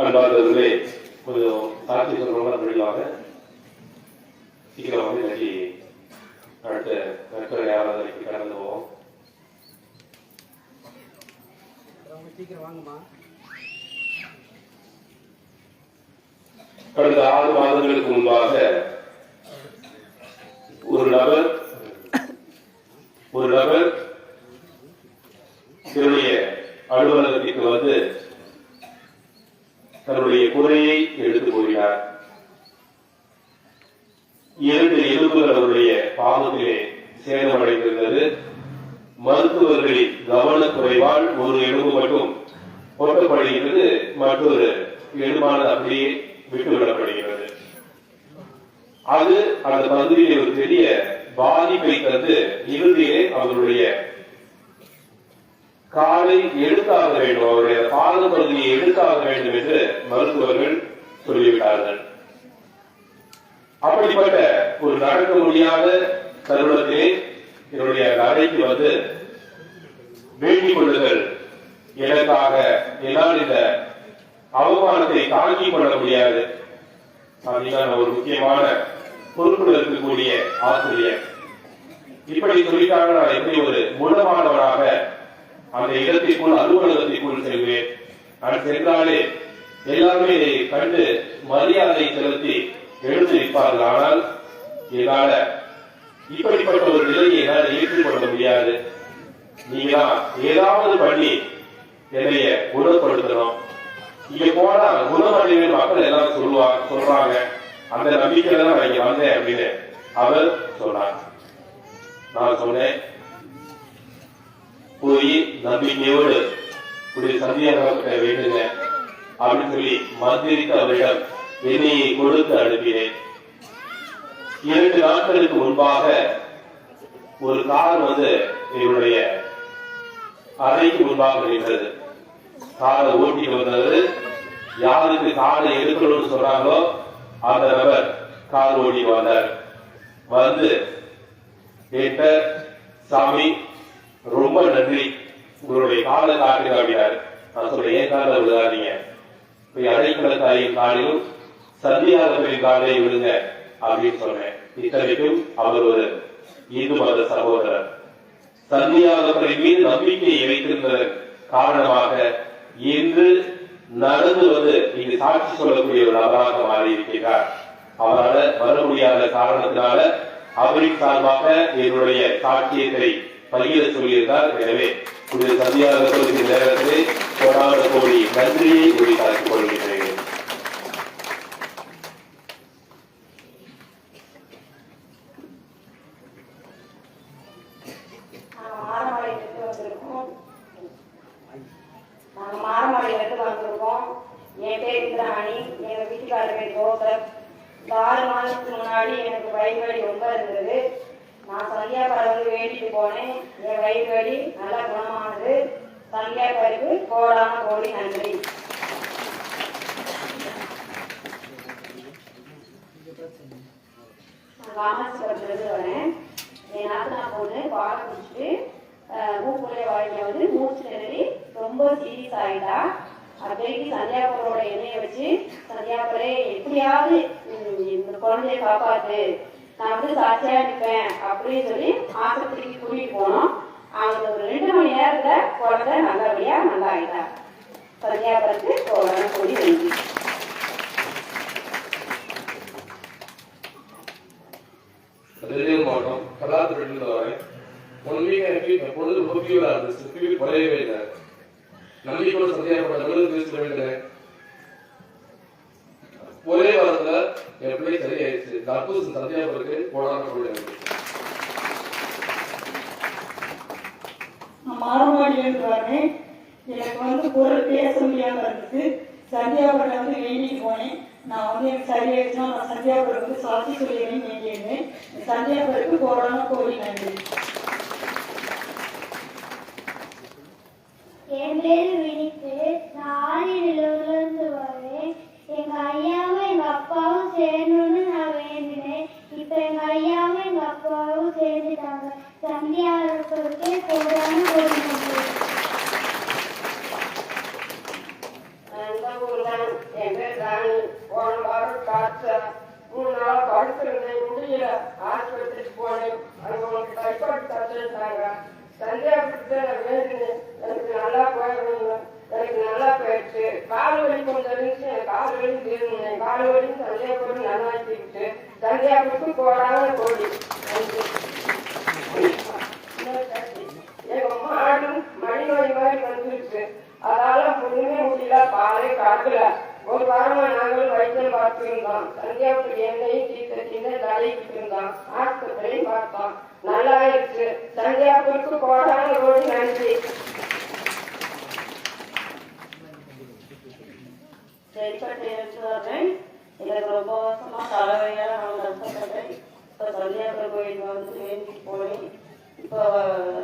அன்பார்ந்தவர்களே கொஞ்சம் சாட்சி சொல்றவங்க அப்படிவாங்க சீக்கிரம் வந்து இன்னைக்கு அடுத்த நற்கரை ஆராதனைக்கு கடந்து போவோம். சீக்கிரம் வாங்கம்மா கடந்த ஆறு மாதங்களுக்கு முன்பாக ஒரு நபர் ஒரு நபர் என்னுடைய அலுவலகத்திற்கு வந்து தன்னுடைய குறையை எடுத்து கூறினார் இரண்டு எலும்புகள் அவருடைய பாதத்திலே சேதமடைந்திருந்தது மருத்துவர்களின் கவனக்குறைவால் ஒரு எலும்பு மட்டும் ஒட்டப்படுகிறது மற்றொரு எலும்பானது அப்படியே விட்டுவிடப்படுகிறது. அது அந்த பகுதியிலே ஒரு பெரிய பாதிப்பை தந்து இறுதியிலே அவர்களுடைய காலை எடுத்தாக வேண்டும். அவருடைய பாத பகுதியை எடுத்தாக வேண்டும் என்று மருத்துவர்கள் சொல்லிவிட்டார்கள். அப்படிப்பட்ட ஒரு நடக்க முடியாத தருணத்திலே என்னுடைய அறைக்கு வந்து வேண்டிக் கொள்ளுதல் எனக்காக என்னால் இந்த அவமானத்தை தாங்கிக் கொள்ள முடியாது. அப்படின்னா ஒரு முக்கியமான பொறுப்பில் இருக்கக்கூடிய ஆசிரியர். இப்படி சொல்லிட்டாங்க நான் எப்படி ஒரு குணமானவனாக அந்த இடத்திற்குள் அலுவலகத்திற்குள் செல்வேன் நான் சென்றாலே எல்லாருமே இதை கண்டு மரியாதை செலுத்தி எழுந்து நிற்பார்கள். ஆனால் என்னால இப்படிப்பட்ட ஒரு நிலையை என்னால் ஏற்றுக்கொள்ள முடியாது. நீங்களா ஏதாவது பண்ணி என்னைய குணப்படுத்தணும். இங்க போனா குணமடைவு மக்கள் எல்லாம் சொல்லுவாங்க சொல்றாங்க. அந்த நம்பிக்கையில தான் நான் இங்க வந்தேன் அப்படின்னு அவர் சொன்னார். நான் சொன்னேன் போய் நம்பிக்கையோடு இப்படி சந்தியாகப்பட்ட வேண்டுங்க. அப்படின்னு சொல்லி மந்திரித்து அவரிடம் என்னையை கொடுத்து அனுப்பினேன். இரண்டு நாட்களுக்கு முன்பாக ஒரு கார் வந்து என்னுடைய அறைக்கு முன்பாக நின்றது. காரை ஓட்டிட்டு வந்தது. யாருக்கு காரை எடுக்கணும்னு சொன்னாங்களோ அந்த நபர் கார் ஓட்டி வந்தார். வந்து கேட்ட சாமி ரொம்ப நன்றி. உங்களுடைய காலை காட்டுங்க அப்படின்னாரு நான் சொல்ல ஏன் காலை விழுகாதீங்க போய் அடைக்கலத்தாயின் காலிலும் சந்தியாகத்தின் காலை விழுங்க அப்படின்னு சொன்னேன். இத்தனைக்கும் அவர் ஒரு இந்து மத சகோதரர். சந்தியாகத்தின் மீது நம்பிக்கையை வைத்திருந்ததன் காரணமாக இன்று நடந்து வந்து இங்கு சாட்சி சொல்லக்கூடிய ஒரு நபராக மாறி இருக்கிறார் அவரால் வர முடியாத காரணத்தினால அவரின் சார்பாக என்னுடைய சாட்சியத்தை பகிர சொல்லியிருந்தார் எனவே இந்த சொல்கிற நேரத்திலே கோடான கோடி நன்றியை உரித்தாக்கிக் கொள்கிறேன் நாங்க மாரமலை வெட்டு வந்திருக்கோம் நாங்க மாரமலை வெட்டு வந்திருக்கோம் என் பேர் இந்திராணி எங்க வீட்டுக்காரர் பேர் கோபர் இந்த ஆறு மாதத்துக்கு முன்னாடி எனக்கு வயிறு வலி ரொம்ப இருந்தது சந்தியா சந்தியாபாறை வேண்டிட்டு போனேன். என் வயிறு வலி நல்லா குணமானது. சந்தியாபாருக்கு கோடான கோடி நன்றி. நான் வரேன் என் நாத்தனா பொண்ணு பாலை குடிச்சிட்டு மூக்குள்ளே வாய்க்க வந்து மூச்சு திணறி ரொம்ப சீரியஸ் ஆகிட்டா அப்போதைக்கு சந்தியாபுரோட எண்ணெயை வச்சு சந்தியாபுரே எப்படியாவது இந்த குழந்தைய காப்பாத்து. நான் வந்து சாட்சியா நிற்பேன் அப்படின்னு சொல்லி ஆஸ்பத்திரிக்கு கூட்டிட்டு போனோம். அவங்க ஒரு ரெண்டு மணி நேரத்துல குழந்தை நல்லபடியா நல்லா ஆயிட்டா சந்தியாபுரத்து கோடான கூடி நன்றி திருநெல்வேலி மாவட்டம் கலாத்துறையிலிருந்து வரேன் உண்மையாக எனக்கு எப்பொழுது பொறுப்பியூரா இருந்துச்சு திருப்பி குறையவே இல்லை. தமிழ் பேச ஒரே வாரத்துல சந்தியாபுரத்துக்கு போடாம நான் வரேன் எனக்கு வந்து குரல் பேச முடியாம இருந்தது சந்தியாபுரம் வந்து வேண்டிட்டு போனேன். நான் வந்து எனக்கு சரியாயிடுச்சுன்னா நான் சந்தியாபுரம் வந்து சாட்சி சொல்லிடுறேன்னு வேண்டியிருந்தேன் சந்தியாபுரத்துக்கு கொரோனா நன்றி என் பேரு நான் ஆரியனிலிருந்து வரேன். எங்க ஐயாவும் எங்க அப்பாவும் சேரணும்னு இப்போ எங்கள் ஐயாவும் எங்கள் அப்பாவும் சேர்ந்துட்டாங்க தம்பியாருக்கு ராணி போன வாரம் காய்ச்சல் மூணு நாள் படுத்திருந்தேன் முடியல ஆஸ்பத்திரிக்கு போனேன் அங்கே உனக்கு டைஃபாய்டு தச்சுட்டாங்க சந்தியாபுரத்தில் எனக்கு நல்லா போயிருந்தேன் எனக்கு நல்லா போயிடுச்சு. கால் வலி கொஞ்சம் இருந்துச்சு கால் வலி தீர்ந்தேன் கால் வலி சந்தியாபுரம் நல்லா ஆக்கிக்கிட்டு சந்தியாபுரத்துக்கு போடாம கோடி. நன்றி. இன்னொரு கேள்வி. எங்க மாடும் மணி நோய் மாதிரி வந்துருச்சு. அதால ஒண்ணுமே முடியல பாலே காக்கல. ஒரு வாரமா நாங்கள் வைத்தியம் பார்த்துருந்தோம். சந்தியாபுரம் எண்ணெயும் தீர்த்தத்தின்னு தலைக்கிட்டு இருந்தோம் ஆஸ்பத்திரியும் பார்த்தோம் நல்லா இருக்கு சந்தியாபுரத்துக்கு போடாம ரோடு நன்றி சரிப்பட்டு எடுத்து எனக்கு ரொம்ப வருஷமா தலைவையாக நான் கஷ்டப்பட்டேன் இப்போ சந்தியாபுரம் கோயில் வந்து வேண்டிட்டு போனேன் இப்போ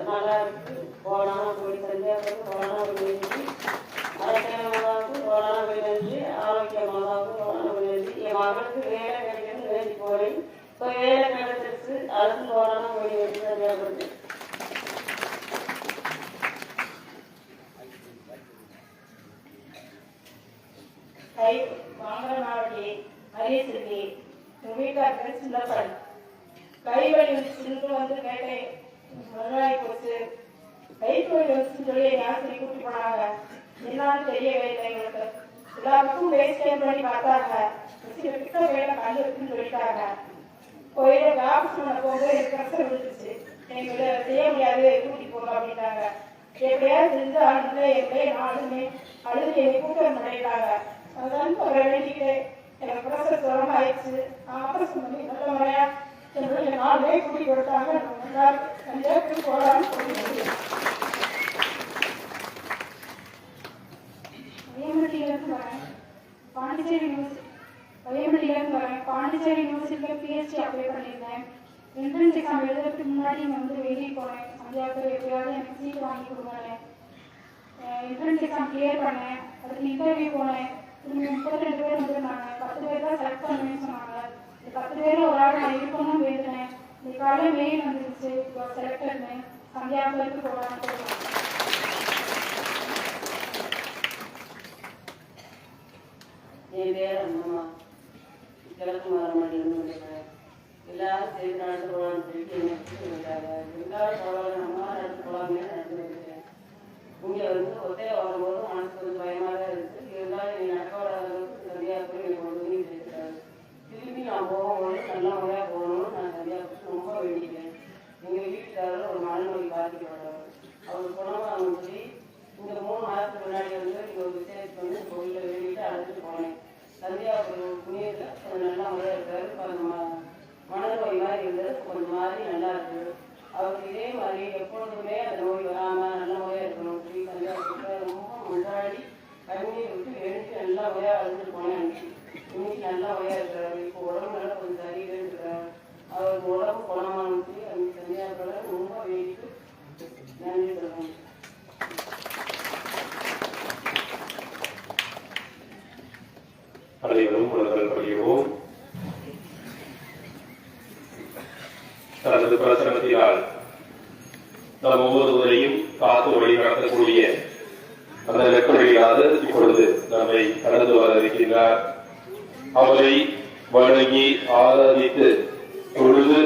நல்லா இருக்கு போனாலும் கோயில் சந்தியாபுரம் போனாலும் வேண்டி அரசாங்கமாகவும் போனாலும் வேண்டி ஆரோக்கியமாகவும் போனாலும் வேண்டி என் மகளுக்கு வேலை கிடைக்கணும்னு வேண்டி போனேன் இப்போ வேலை கிடைச்சிருச்சு அதுக்கும் போனாலும் போய் வேண்டி சந்தியாபுரத்துக்கு கை வாங்கனாவடி ஹரிசிருக்கி எங்கள் வீட்டுக்காரர் சின்னப்பன் கை வலி வந்துச்சுன்னு வந்து கேட்டேன். முதலாளி போச்சு. கை வலி வந்துச்சுன்னு சொல்லி என் ஆசிரியர் கூட்டி போனாங்க. என்னன்னு தெரியவே இல்லை எங்களுக்கு. எல்லாருக்கும் பக்கமும் வேஸ்ட் டைம் பண்ணி பார்த்தாங்க. கிட்ட வேலை கண்டு இருக்குன்னு சொல்லிட்டாங்க. கோயிலுக்கு ஆஃபீஸ் பண்ண போகும்போது எனக்கு பிரச்சனை விழுந்துச்சு. எங்களை செய்ய முடியாது கூட்டி போங்க அப்படின்னாங்க. எப்படியாவது செஞ்சு அழுது எப்படியே நான் அழுது என்னை கூட்டம் பண்ணிட்டாங்க அதான் ஒரு வேண்டிக்கிட்டேன் எனக்கு பிரசர் சுரமா ஆயிடுச்சு. ஆபரேஷன் பண்ணி நல்ல முறையா என்னுடைய நாளே கூட்டி கொடுத்தாங்க. நல்லா கல்யாணத்துக்கு போகலான்னு சொல்லி வயமட்டியிலேருந்து வரேன். பாண்டிச்சேரி யூனிவர்சிட்டி வயமட்டியிலேருந்து வரேன். பாண்டிச்சேரி யூனிவர்சிட்டியில் பிஹெச்டி அப்ளை பண்ணியிருந்தேன். என்ட்ரன்ஸ் எக்ஸாம் எழுதுறதுக்கு முன்னாடி இங்கே வந்து வெளியே போனேன். சந்தியாவுக்கு எப்படியாவது எனக்கு சீட் வாங்கி கொடுங்க என்ட்ரன்ஸ் எக்ஸாம் கிளியர் பண்ணேன். அதுக்கு இன்டர்வியூ போனேன். திரும்பி முப்பத்தி ரெண்டு பேர் வந்திருந்தாங்க பத்து பேர் தான் செலக்ட் பண்ணுவேன்னு சொன்னாங்க. இந்த பத்து பேரில் ஒரு ஆள் நான் இருக்கணும்னு வேண்டினேன். இந்த காலையில் வந்துருச்சு. போகலான்னு சொல்லுவாங்க என் பேர் அம்மா கிழக்கு மாறமாட்டிருந்து வந்திருக்கேன் எல்லாரும் சேர்ந்து நடந்து போகலான்னு சொல்லிட்டு என்னை கூப்பிட்டு வந்தாங்க எல்லாரும் பரவாயில்ல நம்ம நடந்து போகலாமே நடந்து வந்துட்டேன் இங்கே வந்து ஒத்தையா வரும்போது மனசு கொஞ்சம் பயமாக தான் இருந்துச்சு இருந்தாலும் நீ நடக்க வராத அளவுக்கு சரியாக போய் என்னை கொண்டு வந்து சேர்த்துட்டாங்க திரும்பி நான் போகும்போது நல்ல முறையாக போகணும்னு நான் சரியாக ரொம்ப வேண்டிக்கிறேன் எங்கள் வீட்டுக்காரர் ஒரு மனநோய் பாதிக்கப்பட்டவர் அவர் குணமாக சொல்லி இந்த மூணு மாதத்துக்கு முன்னாடி வந்து இங்கே ஒரு விசேஷத்துக்கு வந்து கோயிலில் வேண்டிட்டு அழைச்சிட்டு போனேன் சந்தியா கொஞ்சம் நல்லா முறையாக இருக்காரு. இப்போ அந்த ம- மனநோய் மாதிரி இருந்தது. கொஞ்சம் மாதிரி நல்லா இருக்கு. அவருக்கு இதே மாதிரி எப்பொழுதுமே அந்த நோய் வராமல் நல்ல முறையாக இருக்கணும். சொல்லி சந்தியா ரொம்ப முன்னாடி கண்ணீர் விட்டு வேண்டிட்டு நல்லா முறையாக அழைச்சிட்டு போனேன். அன்னைக்கு. இன்னைக்கு நல்லா முறையாக இருக்கிறாரு. இப்போ உடம்பு நல்லா கொஞ்சம் சரியில்லைன்னு இருக்காரு அவருக்கு உடம்பு குணமானு சொல்லி தனியாக சந்தியா ரொம்ப வேண்டிட்டு நன்றி சொல்லுவாங்க அனைவரும் உணர்தல் பணியோம் தனது பிரசனத்தினால் நம் ஒவ்வொருவரையும் காத்து வழி நடத்தக்கூடிய அந்த வெப்பவழியாக இப்பொழுது நம்மை கடந்து வர இருக்கின்றார் அவரை வணங்கி ஆராதித்து தொழுது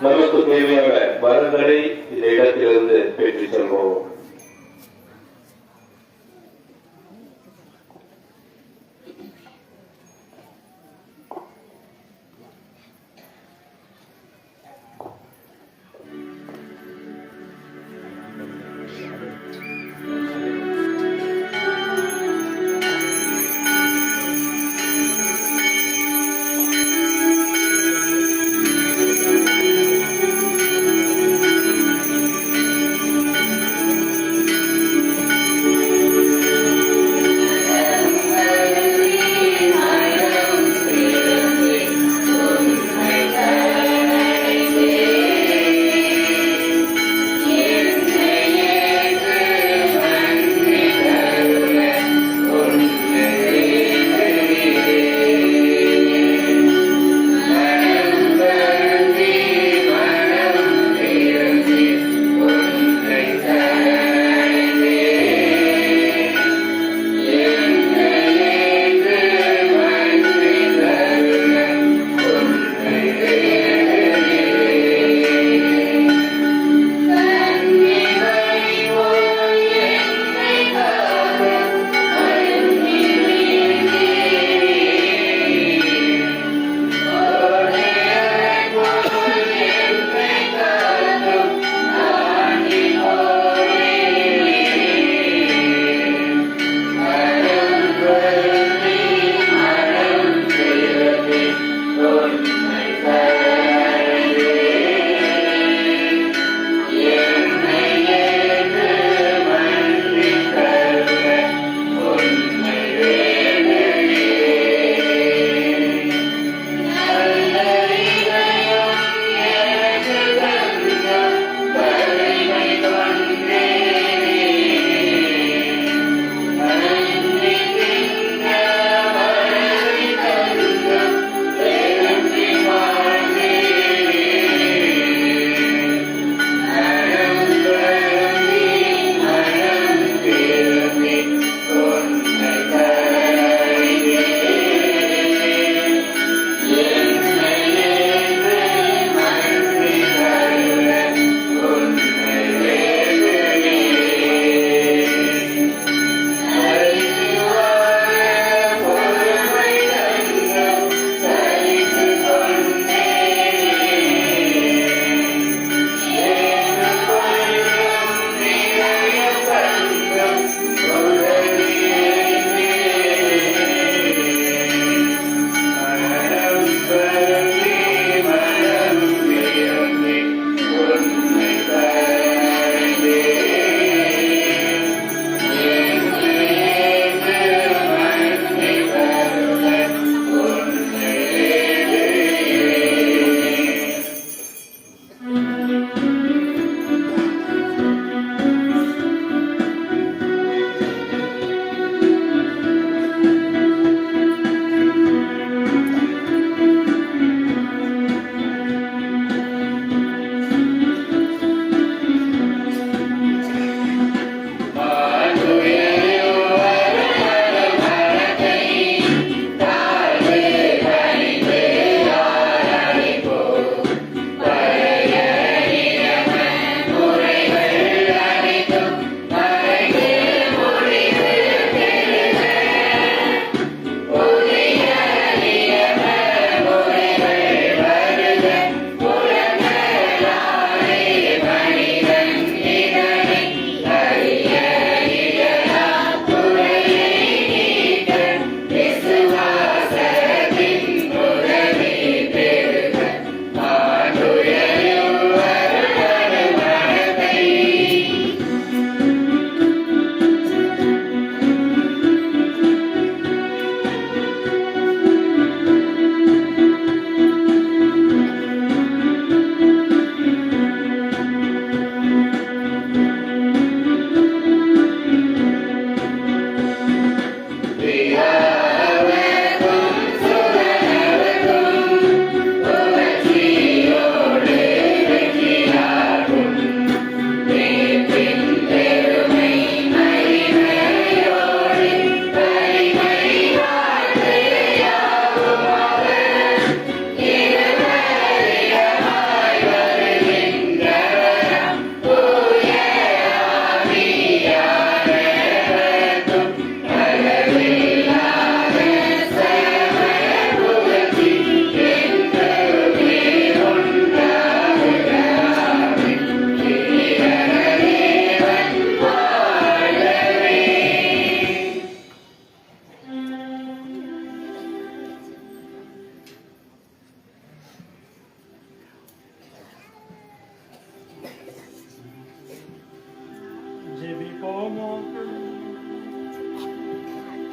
நமக்கு தேவையான வரங்களை இந்த இடத்திலிருந்து பெற்றுச் செல்வோம்.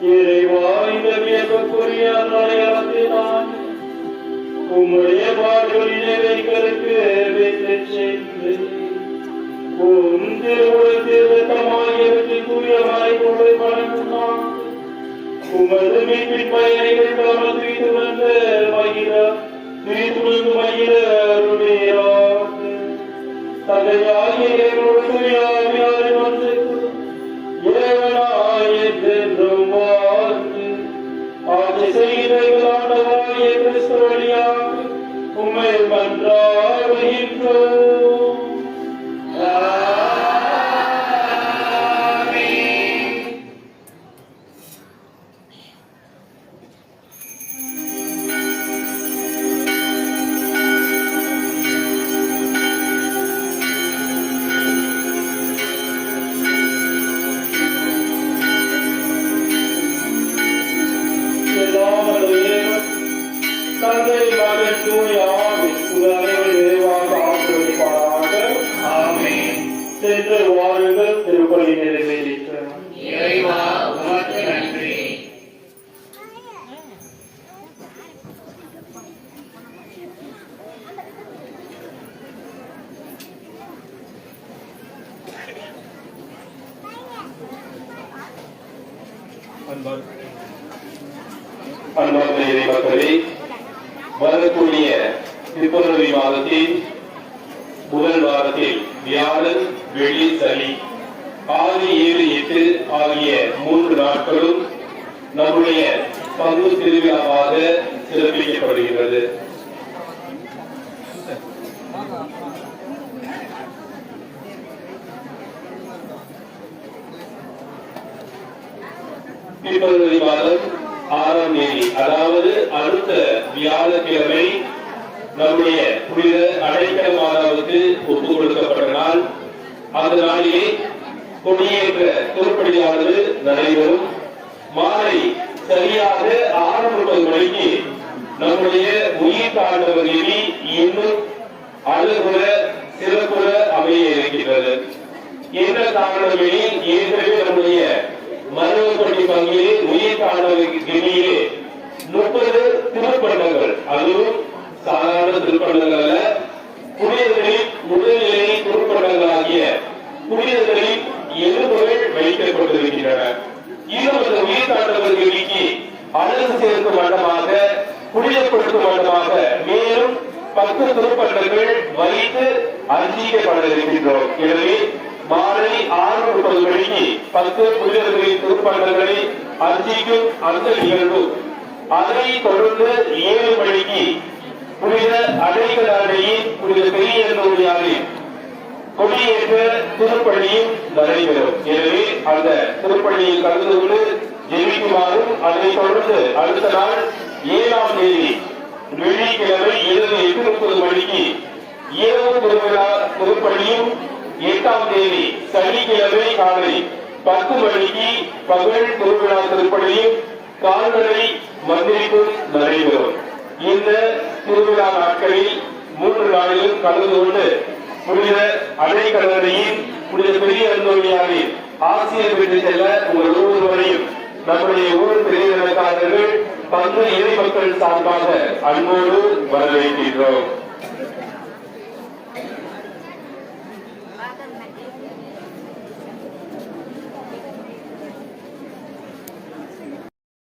இறைவாய்ந்த வியப்புக்குரிய அடையாளத்தினால் உம்முடைய பாடுகளிலே வைக்கலுக்கு வெற்றி செய்து உம் திருவுளத்தில் வெட்டமாகியவற்றை தூயமாய் கொண்டு வணங்குகிறான் உமது மீட்பின் பயனைகள் தாமல் தூய்த்து வந்த மகிழ தூய்த்து மகிழ அருமையாக தந்தையாகிய என்னோடு தூயாவியாரை வந்து இறைவனாய் என்றென்றும் வாழ்ந்து ஆட்சி செய்தவர்களாண்டவாகிய கிறிஸ்து வழியாக உம்மை மன்றாடுகின்றோம் சென்று வாருங்கள் திருப்பலி நிறைவேறிற்று இறைவா உமக்கு நன்றி அன்பார்ந்த இறை மக்களே வரக்கூடிய பிப்ரவரி மாதத்தில் முதல் வாரத்தில் வியாழன் வெள்ளி சனி ஆறு ஏழு எட்டு ஆகிய மூன்று நாட்களும் நம்முடைய பங்கு திருவிழாவாக சிறப்பிக்கப்படுகிறது. பிப்ரவரி மாதம் ஆறாம் தேதி அதாவது அடுத்த வியாழக்கிழமை நம்முடைய புனித அடைக்கல மாதாவுக்கு ஒப்புக் கொடுக்கப்பட்ட நாள். அந்த நாளிலே கொடியேற்ற திருப்படியானது நடைபெறும். மாலை சரியாக ஆறு முப்பது மணிக்கு நம்முடைய உயிர் தாண்டவர் எலி இன்னும் அழகுற சிறப்புற அமைய இருக்கின்றது. என்ன காரணமெனில் ஏற்கனவே நம்முடைய மருவப்பட்டி பங்கிலே உயிர் காணவர் கெணியிலே முப்பது திருப்பண்டங்கள். அதுவும் சாதாரண திருப்பண்டங்கள் அல்ல. புனிதர்களின் முதல்நிலை திருப்பண்டங்கள் ஆகிய புனிதர்களின் வைக்கப்பட்டிருக்கின்றன இன்னும் உயிர் காணவர் கெணிக்கு அழகு சேர்க்கும் வண்ணமாக புனிதப்படுத்தும் வண்ணமாக மேலும் பத்து திருப்பண்டங்கள் வைத்து அஞ்சீகப்பட இருக்கின்றோம் எனவே மாலை ஆறு முப்பது மணிக்கு பத்து புனிதர்களின் திருப்பண்டங்களை அர்ச்சிக்கும் அந்த நிகழ்வு. அதை தொடர்ந்து ஏழு மணிக்கு புனித அடைக்கலாடையின் புனித பெரிய நோயாளின் கொடியேற்ற திருப்பணியும் நடைபெறும் எனவே அந்த திருப்பணியில் கலந்து கொண்டு ஜெயிக்குமாறும் அதனைத் தொடர்ந்து அடுத்த நாள் ஏழாம் தேதி வெள்ளிக்கிழமை இரவு எட்டு முப்பது மணிக்கு இரவு திருவிழா திருப்பணியும் எட்டாம் தேதி சனிக்கிழமை காலை பத்து மணிக்கு பகல் திருவிழா திருப்பள்ளியும் கால்நடை மந்திரிக்கும் நடைபெறும். இந்த திருவிழா நாட்களில் மூன்று நாளிலும் கலந்து கொண்டு புனித அடைக்கடலையின் புனித பெரிய அந்தோணியாரின் ஆசிரியர் பெற்று செல்ல உங்கள் ஒவ்வொருவரையும் நம்முடைய ஊர் பெரிய பங்கு இறை மக்கள் சார்பாக அன்போடு வரவேற்கின்றோம்.